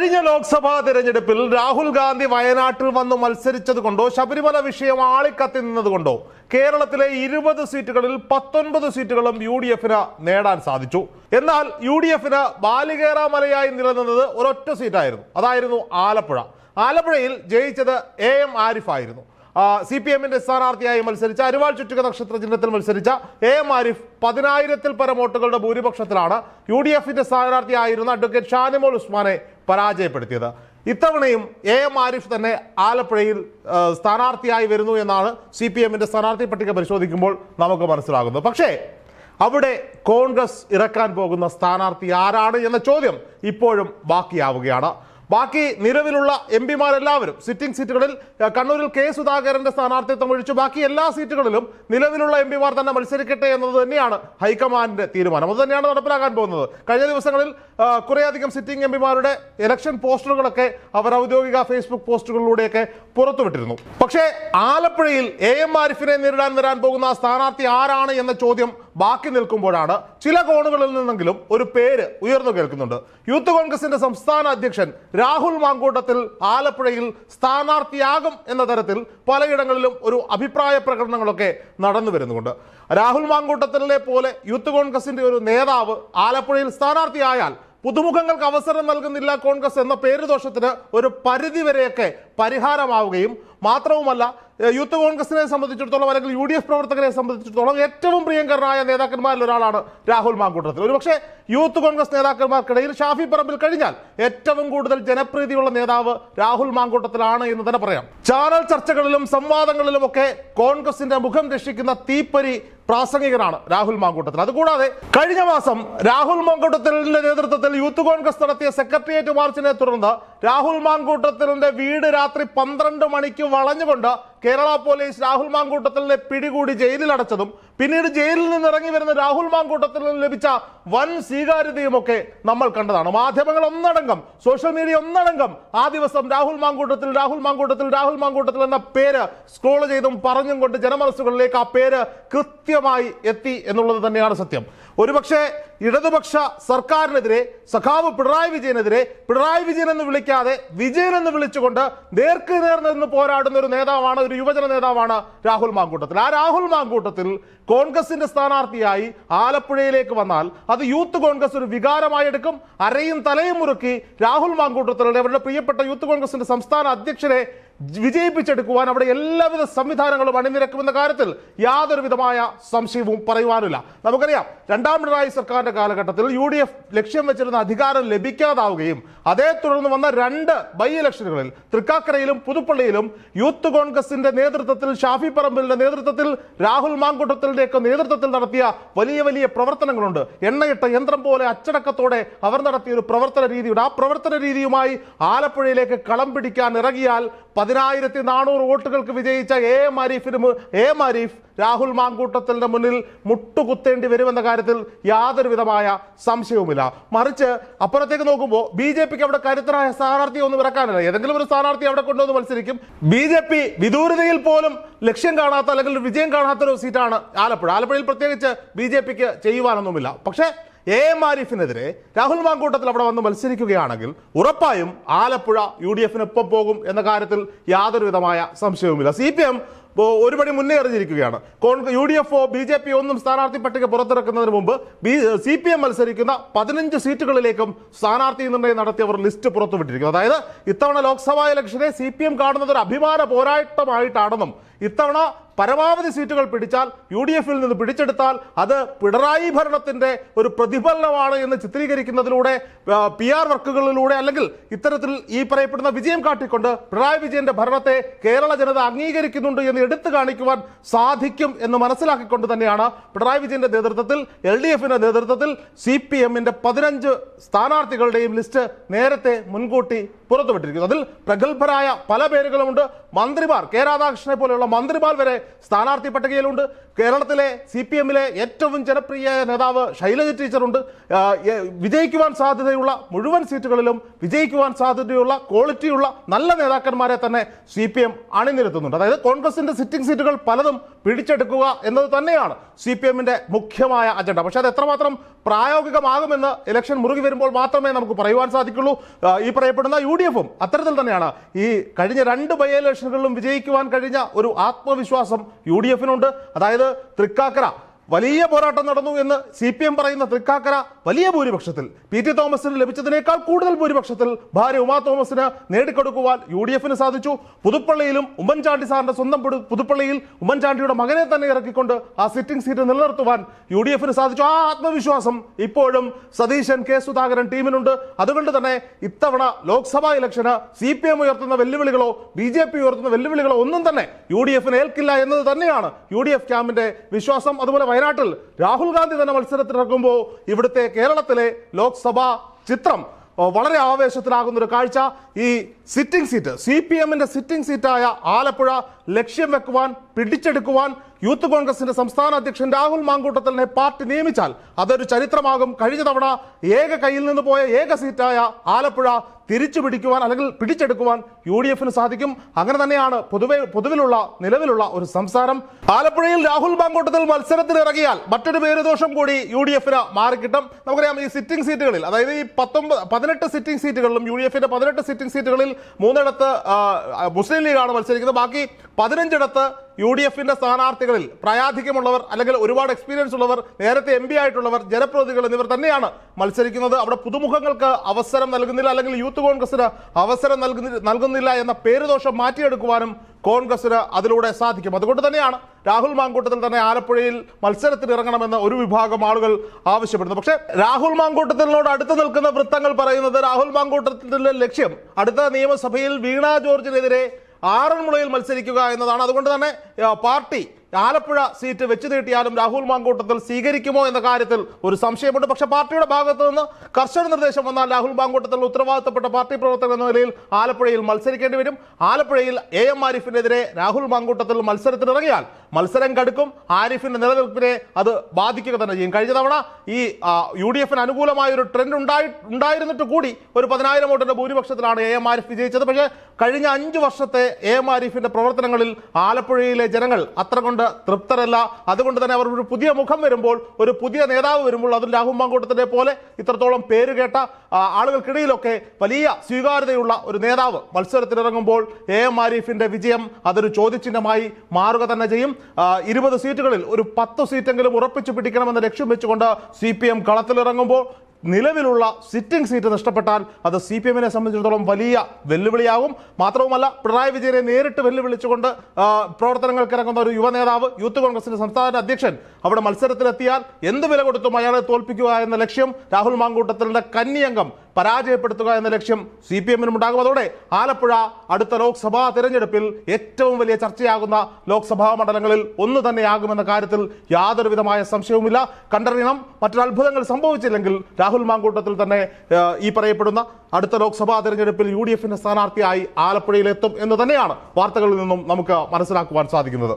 കഴിഞ്ഞ ലോക്സഭാ തെരഞ്ഞെടുപ്പിൽ രാഹുൽ ഗാന്ധി വയനാട്ടിൽ വന്ന് മത്സരിച്ചത് കൊണ്ടോ ശബരിമല വിഷയം ആളിക്കത്തി നിന്നത് കൊണ്ടോ കേരളത്തിലെ ഇരുപത് സീറ്റുകളിൽ പത്തൊൻപത് സീറ്റുകളും യു ഡി എഫിന് നേടാൻ സാധിച്ചു. എന്നാൽ യു ഡി എഫിന് ബാലികേറ മലയായി നിലനിന്നത് ഒരൊറ്റ സീറ്റായിരുന്നു. അതായിരുന്നു ആലപ്പുഴ. ആലപ്പുഴയിൽ ജയിച്ചത് എ എം ആരിഫ് ആയിരുന്നു. സി പി എമ്മിന്റെ സ്ഥാനാർത്ഥിയായി മത്സരിച്ച അരുവാൾ ചുറ്റുക നക്ഷത്ര ചിഹ്നത്തിൽ മത്സരിച്ച എ എം ആരിഫ് പതിനായിരത്തിൽ പരം വോട്ടുകളുടെ ഭൂരിപക്ഷത്തിലാണ് യു ഡി എഫിന്റെ സ്ഥാനാർത്ഥിയായിരുന്ന അഡ്വക്കേറ്റ് ഷാനിമോൾ ഉസ്മാനെ പരാജയപ്പെടുത്തിയത്. ഇത്തവണയും എ എം ആരിഫ് തന്നെ ആലപ്പുഴയിൽ സ്ഥാനാർത്ഥിയായി വരുന്നു എന്നാണ് സി പി എമ്മിന്റെ സ്ഥാനാർത്ഥി പട്ടിക പരിശോധിക്കുമ്പോൾ നമുക്ക് മനസ്സിലാകുന്നത്. പക്ഷേ അവിടെ കോൺഗ്രസ് ഇറക്കാൻ പോകുന്ന സ്ഥാനാർത്ഥി ആരാണ് എന്ന ചോദ്യം ഇപ്പോഴും ബാക്കിയാവുകയാണ്. ബാക്കി നിലവിലുള്ള എം പിമാരെല്ലാവരും സിറ്റിംഗ് സീറ്റുകളിൽ കണ്ണൂരിൽ കെ സുധാകരന്റെ സ്ഥാനാർത്ഥിത്വം ഒഴിച്ചു. ബാക്കി എല്ലാ സീറ്റുകളിലും നിലവിലുള്ള എം പിമാർ തന്നെ മത്സരിക്കട്ടെ എന്നത് തന്നെയാണ് ഹൈക്കമാൻഡിന്റെ തീരുമാനം. അത് തന്നെയാണ് നടപ്പിലാക്കാൻ പോകുന്നത്. കഴിഞ്ഞ ദിവസങ്ങളിൽ കുറേയധികം സിറ്റിംഗ് എം പിമാരുടെ ഇലക്ഷൻ പോസ്റ്ററുകളൊക്കെ അവർ ഔദ്യോഗിക ഫേസ്ബുക്ക് പോസ്റ്റുകളിലൂടെയൊക്കെ പുറത്തുവിട്ടിരുന്നു. പക്ഷേ ആലപ്പുഴയിൽ എ എം ആരിഫിനെ നേരിടാൻ വരാൻ പോകുന്ന സ്ഥാനാർത്ഥി ആരാണ് എന്ന ചോദ്യം ബാക്കി നിൽക്കുമ്പോഴാണ് ചില കോണുകളിൽ നിന്നെങ്കിലും ഒരു പേര് ഉയർന്നു കേൾക്കുന്നുണ്ട്. യൂത്ത് കോൺഗ്രസിന്റെ സംസ്ഥാന അധ്യക്ഷൻ രാഹുൽ മാങ്കൂട്ടത്തിൽ ആലപ്പുഴയിൽ സ്ഥാനാർത്ഥിയാകും എന്ന തരത്തിൽ പലയിടങ്ങളിലും ഒരു അഭിപ്രായ പ്രകടനങ്ങളൊക്കെ നടന്നു വരുന്നുണ്ട്. രാഹുൽ മാങ്കൂട്ടത്തിലെ പോലെ യൂത്ത് കോൺഗ്രസിന്റെ ഒരു നേതാവ് ആലപ്പുഴയിൽ സ്ഥാനാർത്ഥിയായാൽ പുതുമുഖങ്ങൾക്ക് അവസരം നൽകുന്നില്ല കോൺഗ്രസ് എന്ന പേരുദോഷത്തിന് ഒരു പരിധി വരെയൊക്കെ പരിഹാരമാവുകയും മാത്രവുമല്ല യൂത്ത് കോൺഗ്രസിനെ സംബന്ധിച്ചിടത്തോളം അല്ലെങ്കിൽ യു ഡി എഫ് പ്രവർത്തകരെ സംബന്ധിച്ചിടത്തോളം ഏറ്റവും പ്രിയങ്കരനായ നേതാക്കന്മാരിൽ ഒരാളാണ് രാഹുൽ മാങ്കൂട്ടത്തിൽ. ഒരുപക്ഷെ യൂത്ത് കോൺഗ്രസ് നേതാക്കന്മാർക്കിടയിൽ ഷാഫി പറമ്പിൽ കഴിഞ്ഞാൽ ഏറ്റവും കൂടുതൽ ജനപ്രീതിയുള്ള നേതാവ് രാഹുൽ മാങ്കൂട്ടത്തിലാണ് എന്ന് തന്നെ പറയാം. ചാനൽ ചർച്ചകളിലും സംവാദങ്ങളിലും ഒക്കെ കോൺഗ്രസിന്റെ മുഖം രക്ഷിക്കുന്ന തീപ്പരി പ്രാസംഗികനാണ് രാഹുൽ മാങ്കൂട്ടത്തിൽ. അതുകൂടാതെ കഴിഞ്ഞ മാസം രാഹുൽ മാങ്കൂട്ടത്തിലിന്റെ നേതൃത്വത്തിൽ യൂത്ത് കോൺഗ്രസ് നടത്തിയ സെക്രട്ടേറിയറ്റ് മാർച്ചിനെ തുടർന്ന് രാഹുൽ മാങ്കൂട്ടത്തിലിന്റെ വീട് രാത്രി പന്ത്രണ്ട് മണിക്ക് വളഞ്ഞുകൊണ്ട് കേരള പോലീസ് രാഹുൽ മാങ്കൂട്ടത്തിലിനെ പിടികൂടി ജയിലിൽ അടച്ചതും പിന്നീട് ജയിലിൽ നിന്ന് ഇറങ്ങി വരുന്ന രാഹുൽ മാങ്കൂട്ടത്തിൽ നിന്ന് ലഭിച്ച വൻ സ്വീകാര്യതയും ഒക്കെ നമ്മൾ കണ്ടതാണ്. മാധ്യമങ്ങൾ ഒന്നടങ്കം സോഷ്യൽ മീഡിയ ഒന്നടങ്കം ആ ദിവസം രാഹുൽ മാങ്കൂട്ടത്തിൽ രാഹുൽ മാങ്കൂട്ടത്തിൽ രാഹുൽ മാങ്കൂട്ടത്തിൽ എന്ന പേര് സ്ക്രോൾ ചെയ്തും പറഞ്ഞും കൊണ്ട് ജനമനസ്സുകളിലേക്ക് ആ പേര് കൃത്യമായി എത്തി എന്നുള്ളത് തന്നെയാണ് സത്യം. ഒരുപക്ഷെ ഇടതുപക്ഷ സർക്കാരിനെതിരെ സഖാവ് പിണറായി വിജയനെതിരെ പിണറായി വിജയൻ എന്ന് വിളിക്കാതെ വിജയൻ എന്ന് വിളിച്ചുകൊണ്ട് നേർക്ക് നേർന്ന് പോരാടുന്ന ഒരു നേതാവാണ് ഒരു യുവജന നേതാവാണ് രാഹുൽ മാങ്കൂട്ടത്തിൽ. ആ രാഹുൽ മാങ്കൂട്ടത്തിൽ കോൺഗ്രസിന്റെ സ്ഥാനാർത്ഥിയായി ആലപ്പുഴയിലേക്ക് വന്നാൽ അത് യൂത്ത് കോൺഗ്രസ് ഒരു വികാരമായി എടുക്കും. അരയും തലയും മുറുക്കി രാഹുൽ മാങ്കൂട്ടത്തിലൂടെ അവരുടെ പ്രിയപ്പെട്ട യൂത്ത് കോൺഗ്രസിന്റെ സംസ്ഥാന അധ്യക്ഷനെ വിജയിപ്പിച്ചെടുക്കുവാൻ അവിടെ എല്ലാവിധ സംവിധാനങ്ങളും അണിനിരക്കുമെന്ന കാര്യത്തിൽ യാതൊരു വിധമായ സംശയവും പറയുവാനില്ല. നമുക്കറിയാം രണ്ടാം പിണറായി സർക്കാരിന്റെ കാലഘട്ടത്തിൽ യു ഡി എഫ് ലക്ഷ്യം വെച്ചിരുന്ന അധികാരം ലഭിക്കാതാവുകയും അതേ തുടർന്ന് വന്ന രണ്ട് ബൈ ഇലക്ഷനുകളിൽ തൃക്കാക്കരയിലും പുതുപ്പള്ളിയിലും യൂത്ത് കോൺഗ്രസിന്റെ നേതൃത്വത്തിൽ ഷാഫി പറമ്പിലിന്റെ നേതൃത്വത്തിൽ രാഹുൽ മാങ്കുട്ടത്തിന്റെയൊക്കെ നേതൃത്വത്തിൽ നടത്തിയ വലിയ വലിയ പ്രവർത്തനങ്ങളുണ്ട്. എണ്ണയിട്ട യന്ത്രം പോലെ അച്ചടക്കത്തോടെ അവർ നടത്തിയ ഒരു പ്രവർത്തന രീതിയുണ്ട്. ആ പ്രവർത്തന രീതിയുമായി ആലപ്പുഴയിലേക്ക് കളം പിടിക്കാൻ ഇറങ്ങിയാൽ പതിനായിരത്തി നാനൂറ് വോട്ടുകൾക്ക് വിജയിച്ച എ ആരിഫിന് എ ആരിഫ് രാഹുൽ മാങ്കൂട്ടത്തലിന്റെ മുന്നിൽ മുട്ടുകുത്തേണ്ടി വരുമെന്ന കാര്യത്തിൽ യാതൊരു വിധമായ സംശയവുമില്ല. മറിച്ച് അപ്പുറത്തേക്ക് നോക്കുമ്പോൾ ബി ജെ പിക്ക് അവിടെ കരുത്തരായ സ്ഥാനാർത്ഥിയെ ഒന്നും ഇറക്കാനില്ല. ഏതെങ്കിലും ഒരു സ്ഥാനാർത്ഥി അവിടെ കൊണ്ടുവന്ന് മത്സരിക്കും. ബി ജെ പി വിദൂരതയിൽ പോലും ലക്ഷ്യം കാണാത്ത അല്ലെങ്കിൽ വിജയം കാണാത്തൊരു സീറ്റാണ് ആലപ്പുഴ. ആലപ്പുഴയിൽ പ്രത്യേകിച്ച് ബി ജെ പിക്ക് ചെയ്യുവാനൊന്നുമില്ല. പക്ഷേ എ എം ആരിഫിനെതിരെ രാഹുൽ മാങ്കൂട്ടത്തിൽ അവിടെ വന്ന് മത്സരിക്കുകയാണെങ്കിൽ ഉറപ്പായും ആലപ്പുഴ യു ഡി എഫിനൊപ്പം പോകും എന്ന കാര്യത്തിൽ യാതൊരു വിധമായ സംശയവുമില്ല. സി പി എം ഒരുപടി മുന്നേ എറിഞ്ഞിരിക്കുകയാണ്. Congress U D F B J P ഒന്നും സ്ഥാനാർത്ഥി പട്ടിക പുറത്തിറക്കുന്നതിന് മുമ്പ് ബി സി പി എം മത്സരിക്കുന്ന പതിനഞ്ച് സീറ്റുകളിലേക്കും സ്ഥാനാർത്ഥി നിർണയം നടത്തിയവർ ലിസ്റ്റ് പുറത്തുവിട്ടിരിക്കുന്നു. അതായത് ഇത്തവണ ലോക്സഭാ ഇലക്ഷനെ സി പി എം കാണുന്നത് ഒരു അഭിമാന പോരാട്ടമായിട്ടാണെന്നും ഇത്തവണ പരമാവധി സീറ്റുകൾ പിടിച്ചാൽ യു ഡി എഫിൽ നിന്ന് പിടിച്ചെടുത്താൽ അത് പിണറായി ഭരണത്തിന്റെ ഒരു പ്രതിഫലനമാണ് എന്ന് ചിത്രീകരിക്കുന്നതിലൂടെ പി ആർ വർക്കുകളിലൂടെ അല്ലെങ്കിൽ ഇത്തരത്തിൽ ഈ പറയപ്പെടുന്ന വിജയം കാട്ടിക്കൊണ്ട് പിണറായി വിജയന്റെ ഭരണത്തെ കേരള ജനത അംഗീകരിക്കുന്നുണ്ട് എന്ന് എടുത്തു കാണിക്കുവാൻ സാധിക്കും എന്ന് മനസ്സിലാക്കിക്കൊണ്ട് തന്നെയാണ് പിണറായി വിജയന്റെ നേതൃത്വത്തിൽ എൽ ഡി എഫിന്റെ നേതൃത്വത്തിൽ സി പി എമ്മിന്റെ പതിനഞ്ച് സ്ഥാനാർത്ഥികളുടെയും ലിസ്റ്റ് നേരത്തെ മുൻകൂട്ടി പുറത്തുവിട്ടിരിക്കുന്നു. അതിൽ പ്രഗത്ഭരായ പല പേരുകളുമുണ്ട്. മന്ത്രിമാർ കെ രാധാകൃഷ്ണനെ പോലെയുള്ള മന്ത്രിമാർ വരെ സ്ഥാനാർത്ഥി പട്ടികയിലുണ്ട്. കേരളത്തിലെ സി പി എമ്മിലെ ഏറ്റവും ജനപ്രിയ നേതാവ് ശൈലജ ടീച്ചറുണ്ട്. വിജയിക്കുവാൻ സാധ്യതയുള്ള മുഴുവൻ സീറ്റുകളിലും വിജയിക്കുവാൻ സാധ്യതയുള്ള ക്വാളിറ്റിയുള്ള നല്ല നേതാക്കന്മാരെ തന്നെ സി പി എം അണിനിരത്തുന്നുണ്ട്. അതായത് കോൺഗ്രസിന്റെ സിറ്റിംഗ് സീറ്റുകൾ പലതും പിടിച്ചെടുക്കുക എന്നത് തന്നെയാണ് സി പി എമ്മിന്റെ മുഖ്യമായ അജണ്ട. പക്ഷേ അത് എത്രമാത്രം പ്രായോഗികമാകുമെന്ന് ഇലക്ഷൻ മുറുകി വരുമ്പോൾ മാത്രമേ നമുക്ക് പറയുവാൻ സാധിക്കുള്ളൂ. ഈ പറയപ്പെടുന്ന യു ഡി എഫും അത്തരത്തിൽ തന്നെയാണ്. ഈ കഴിഞ്ഞ രണ്ട് ബൈ ഇലക്ഷനുകളിലും വിജയിക്കുവാൻ കഴിഞ്ഞ ഒരു ആത്മവിശ്വാസം യു ഡി എഫിനുണ്ട്. അതായത് തൃക്കാക്കര. വലിയ പോരാട്ടം നടന്നു എന്ന് സി പി എം പറയുന്ന തൃക്കാക്കര വലിയ ഭൂരിപക്ഷത്തിൽ പി ടി തോമസിന് ലഭിച്ചതിനേക്കാൾ കൂടുതൽ ഭൂരിപക്ഷത്തിൽ ഭാര്യ ഉമാ തോമസിന് നേടിക്കൊടുക്കുവാൻ യു ഡി എഫിന് സാധിച്ചു. പുതുപ്പള്ളിയിലും ഉമ്മൻചാണ്ടി സാറിന്റെ സ്വന്തം പുതു- പുതുപ്പള്ളിയിൽ ഉമ്മൻചാണ്ടിയുടെ മകനെ തന്നെ ഇറക്കിക്കൊണ്ട് ആ സിറ്റിംഗ് സീറ്റ് നിലനിർത്തുവാൻ യു ഡി എഫിന് സാധിച്ചു. ആ ആത്മവിശ്വാസം ഇപ്പോഴും സതീശൻ കെ സുധാകരൻ ടീമിനുണ്ട്. അതുകൊണ്ട് തന്നെ ഇത്തവണ ലോക്സഭാ ഇലക്ഷന് സി പി എം ഉയർത്തുന്ന വെല്ലുവിളികളോ ബി ജെ പി ഉയർത്തുന്ന വെല്ലുവിളികളോ ഒന്നും തന്നെ യു ഡി എഫിന് ഏൽക്കില്ല എന്നത് തന്നെയാണ് യു ഡി എഫ് ക്യാമ്പിന്റെ വിശ്വാസം. അതുപോലെ വയനാട്ടിൽ രാഹുൽ ഗാന്ധി തന്നെ മത്സരത്തിനിറക്കുമ്പോൾ ഇവിടുത്തെ കേരളത്തിലെ ലോക്സഭാ ചിത്രം വളരെ ആവേശത്തിലാകുന്ന ഒരു കാഴ്ച. ഈ സിറ്റിംഗ് സീറ്റ് സി പി എമ്മിന്റെ സിറ്റിംഗ് സീറ്റായ ആലപ്പുഴ ലക്ഷ്യം വെക്കുവാൻ പിടിച്ചെടുക്കുവാൻ യൂത്ത് കോൺഗ്രസിന്റെ സംസ്ഥാന അധ്യക്ഷൻ രാഹുൽ മാങ്കൂട്ടത്തലിനെ പാർട്ടി നിയമിച്ചാൽ അതൊരു ചരിത്രമാകും. കഴിഞ്ഞ തവണ ഏക കയ്യിൽ നിന്ന് പോയ ഏക സീറ്റായ ആലപ്പുഴ തിരിച്ചു പിടിക്കുവാൻ അല്ലെങ്കിൽ പിടിച്ചെടുക്കുവാൻ യു ഡി എഫിന് സാധിക്കും. അങ്ങനെ തന്നെയാണ് പൊതുവെ പൊതുവിലുള്ള നിലവിലുള്ള ഒരു സംസാരം. ആലപ്പുഴയിൽ രാഹുൽ മാങ്കൂട്ടത്തിൽ മത്സരത്തിൽ ഇറങ്ങിയാൽ മറ്റൊരു പേരുദോഷം കൂടി യു ഡി എഫിന് മാറിക്കിട്ടും. നമുക്കറിയാം ഈ സിറ്റിംഗ് സീറ്റുകളിൽ അതായത് ഈ പത്തൊമ്പത് പതിനെട്ട് സിറ്റിംഗ് സീറ്റുകളിലും യു ഡി എഫിന്റെ പതിനെട്ട് സിറ്റിംഗ് സീറ്റുകളിൽ മൂന്നിടത്ത് മുസ്ലിം ലീഗാണ് മത്സരിക്കുന്നത്. ബാക്കി പതിനഞ്ചിടത്ത് യു ഡി എഫിന്റെ സ്ഥാനാർത്ഥികളിൽ പ്രായാധിക്യമുള്ളവർ അല്ലെങ്കിൽ ഒരുപാട് എക്സ്പീരിയൻസ് ഉള്ളവർ നേരത്തെ എം ആയിട്ടുള്ളവർ ജനപ്രതിനിധികൾ എന്നിവർ തന്നെയാണ് മത്സരിക്കുന്നത്. അവിടെ പുതുമുഖങ്ങൾക്ക് അവസരം നൽകുന്നില്ല അല്ലെങ്കിൽ യൂത്ത് കോൺഗ്രസിന് അവസരം നൽകുന്നി നൽകുന്നില്ല എന്ന പേരുദോഷം മാറ്റിയെടുക്കുവാനും കോൺഗ്രസിന് അതിലൂടെ സാധിക്കും. അതുകൊണ്ട് തന്നെയാണ് രാഹുൽ മാങ്കൂട്ടത്തിൽ തന്നെ ആലപ്പുഴയിൽ മത്സരത്തിൽ ഇറങ്ങണമെന്ന് ഒരു വിഭാഗം ആളുകൾ ആവശ്യപ്പെടുന്നു പക്ഷേ രാഹുൽ മാങ്കൂട്ടത്തിനോട് അടുത്ത് നിൽക്കുന്ന വൃത്തങ്ങൾ പറയുന്നത് രാഹുൽ മാങ്കൂട്ടത്തിന്റെ ലക്ഷ്യം അടുത്ത നിയമസഭയിൽ വീണ ജോർജിനെതിരെ ആറന്മുളയിൽ മത്സരിക്കുക എന്നതാണ്. അതുകൊണ്ട് തന്നെ പാർട്ടി ആലപ്പുഴ സീറ്റ് വെച്ച് നീട്ടിയാലും രാഹുൽ മാങ്കൂട്ടത്തിൽ സ്വീകരിക്കുമോ എന്ന കാര്യത്തിൽ ഒരു സംശയമുണ്ട്. പക്ഷെ പാർട്ടിയുടെ ഭാഗത്തു നിന്ന് കർശന നിർദ്ദേശം വന്നാൽ രാഹുൽ മാങ്കൂട്ടത്തിൽ ഉത്തരവാദിത്തപ്പെട്ട പാർട്ടി പ്രവർത്തകർ എന്ന നിലയിൽ ആലപ്പുഴയിൽ മത്സരിക്കേണ്ടി വരും. ആലപ്പുഴയിൽ എ എം ആരിഫിനെതിരെ രാഹുൽ മാങ്കൂട്ടത്തിൽ മത്സരത്തിനിറങ്ങിയാൽ മത്സരം കടുക്കും. ആരിഫിന്റെ നിലനിൽപ്പിനെ അത് ബാധിക്കുക തന്നെ ചെയ്യും. കഴിഞ്ഞ തവണ ഈ യു ഡി എഫിന് അനുകൂലമായ ഒരു ട്രെൻഡ് ഉണ്ടായി ഉണ്ടായിരുന്നിട്ട് കൂടി ഒരു പതിനായിരം വോട്ടിന്റെ ഭൂരിപക്ഷത്തിലാണ് എ എം ആരിഫ് വിജയിച്ചത്. പക്ഷേ കഴിഞ്ഞ അഞ്ച് വർഷത്തെ എ എം ആരിഫിന്റെ പ്രവർത്തനങ്ങളിൽ ആലപ്പുഴയിലെ ജനങ്ങൾ അത്ര കൊണ്ട് തൃപ്തരല്ല. അതുകൊണ്ട് തന്നെ അവർ ഒരു പുതിയ മുഖം വരുമ്പോൾ ഒരു പുതിയ നേതാവ് വരുമ്പോൾ അതും രാഹുൽ മാങ്കൂട്ടത്തിനെ പോലെ ഇത്രത്തോളം പേര് കേട്ട ആളുകൾക്കിടയിലൊക്കെ വലിയ സ്വീകാര്യതയുള്ള ഒരു നേതാവ് മത്സരത്തിനിറങ്ങുമ്പോൾ എ എം ആരിഫിന്റെ വിജയം അതൊരു ചോദ്യചിഹ്നമായി മാറുക തന്നെ ചെയ്യും. ഇരുപത് സീറ്റുകളിൽ ഒരു പത്ത് സീറ്റെങ്കിലും ഉറപ്പിച്ചു പിടിക്കണമെന്ന് ലക്ഷ്യം വെച്ചുകൊണ്ട് സി പി എം കളത്തിലിറങ്ങുമ്പോൾ നിലവിലുള്ള സിറ്റിംഗ് സീറ്റ് നഷ്ടപ്പെട്ടാൽ അത് സി പി എമ്മിനെ സംബന്ധിച്ചിടത്തോളം വലിയ വെല്ലുവിളിയാകും. മാത്രവുമല്ല പിണറായി വിജയനെ നേരിട്ട് വെല്ലുവിളിച്ചുകൊണ്ട് ആ, പ്രവർത്തനങ്ങൾക്ക് ഇറങ്ങുന്ന ഒരു യുവ നേതാവ് യൂത്ത് കോൺഗ്രസിന്റെ സംസ്ഥാന അധ്യക്ഷൻ അവിടെ മത്സരത്തിലെത്തിയാൽ എന്ത് വില കൊടുത്തും അയാളെ തോൽപ്പിക്കുക എന്ന ലക്ഷ്യം രാഹുൽ മാങ്കൂട്ടത്തിന്റെ കന്നിയംഗം പരാജയപ്പെടുത്തുക എന്ന ലക്ഷ്യം സി പി എമ്മിനും ഉണ്ടാകും. അതോടെ ആലപ്പുഴ അടുത്ത ലോക്സഭാ തെരഞ്ഞെടുപ്പിൽ ഏറ്റവും വലിയ ചർച്ചയാകുന്ന ലോക്സഭാ മണ്ഡലങ്ങളിൽ ഒന്ന് തന്നെയാകുമെന്ന കാര്യത്തിൽ യാതൊരുവിധമായ സംശയവുമില്ല. കണ്ടറിയണം. മറ്റൊരത്ഭുതങ്ങൾ സംഭവിച്ചില്ലെങ്കിൽ രാഹുൽ മാങ്കൂട്ടത്തിൽ തന്നെ ഈ പറയപ്പെടുന്ന അടുത്ത ലോക്സഭാ തെരഞ്ഞെടുപ്പിൽ യു ഡി എഫിന്റെ സ്ഥാനാർത്ഥിയായി ആലപ്പുഴയിലെത്തും എന്ന് തന്നെയാണ് വാർത്തകളിൽ നിന്നും നമുക്ക് മനസ്സിലാക്കുവാൻ സാധിക്കുന്നത്.